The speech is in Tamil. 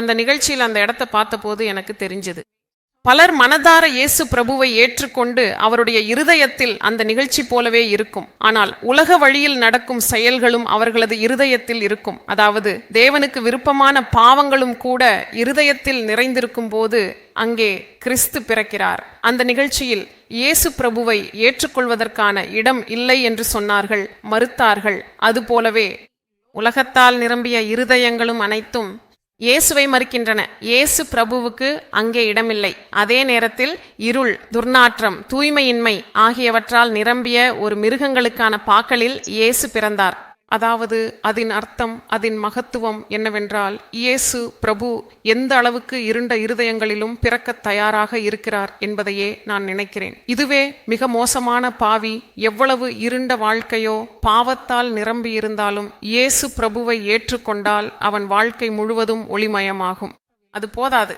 அந்த நிகழ்ச்சியில் அந்த இடத்த பார்த்தபோது எனக்கு தெரிஞ்சது. பலர் மனதார இயேசு பிரபுவை ஏற்றுக்கொண்டு அவருடைய இருதயத்தில் அந்த நிகழ்ச்சி போலவே இருக்கும். ஆனால் உலக வழியில் நடக்கும் செயல்களும் அவர்களது இருதயத்தில் இருக்கும். அதாவது தேவனுக்கு விருப்பமான பாவங்களும் கூட இருதயத்தில் நிறைந்திருக்கும் போது அங்கே கிறிஸ்து பிறக்கிறார். அந்த நிகழ்ச்சியில் இயேசு பிரபுவை ஏற்றுக்கொள்வதற்கான இடம் இல்லை என்று சொன்னார்கள் மறுத்தார்கள். அதுபோலவே உலகத்தால் நிரம்பிய இருதயங்களும் அனைத்தும் இயேசுவை மறுக்கின்றன. இயேசு பிரபுவுக்கு அங்கே இடமில்லை. அதே நேரத்தில் இருள் துர்நாற்றம் தூய்மையின்மை ஆகியவற்றால் நிரம்பிய ஒரு மிருகங்களுக்கான பாக்களில் இயேசு பிறந்தார். அதாவது அதன் அர்த்தம் அதன் மகத்துவம் என்னவென்றால் இயேசு பிரபு எந்த அளவுக்கு இருண்ட இருதயங்களிலும் பிறக்க தயாராக இருக்கிறார் என்பதையே நான் நினைக்கிறேன். இதுவே மிக மோசமான பாவி எவ்வளவு இருண்ட வாழ்க்கையோ பாவத்தால் நிரம்பி இருந்தாலும் இயேசு பிரபுவை ஏற்றுக்கொண்டால் அவன் வாழ்க்கை முழுவதும் ஒளிமயமாகும். அது போதாது.